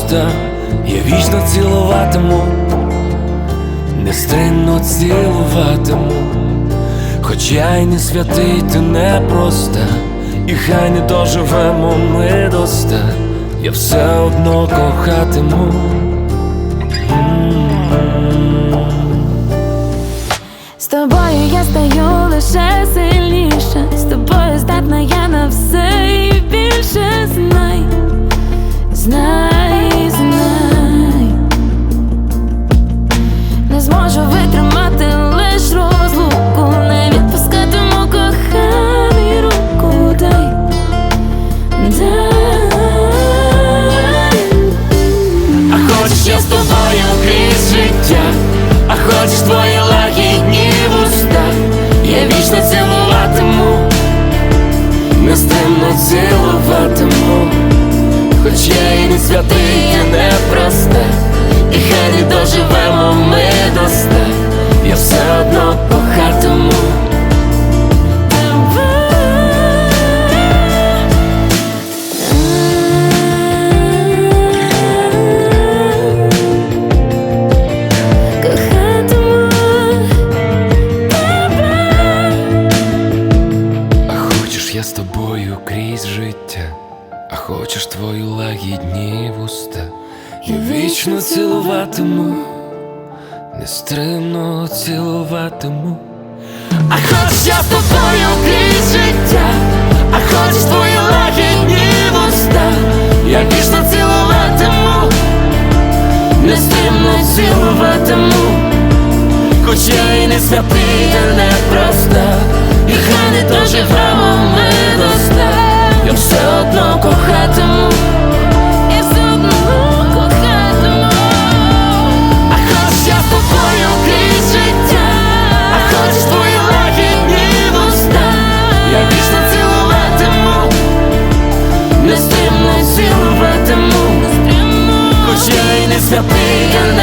вуста, я вічно цілуватиму, нестримно цілуватиму, хоч я й не святий, ти не проста, і хай не доживемо ми до ста, я все одно кохатиму. Цілуватиму, хоч я тобою крізь життя, а хочеш твої лагідні вуста, і вічно цілуватиму, нестримно цілуватиму. А хочеш я з тобою крізь життя, а хочеш твої лагідні вуста, я вічно цілуватиму, нестримно цілуватиму. Хоч я і не святий, та не проста, і хай не доживемо нестримно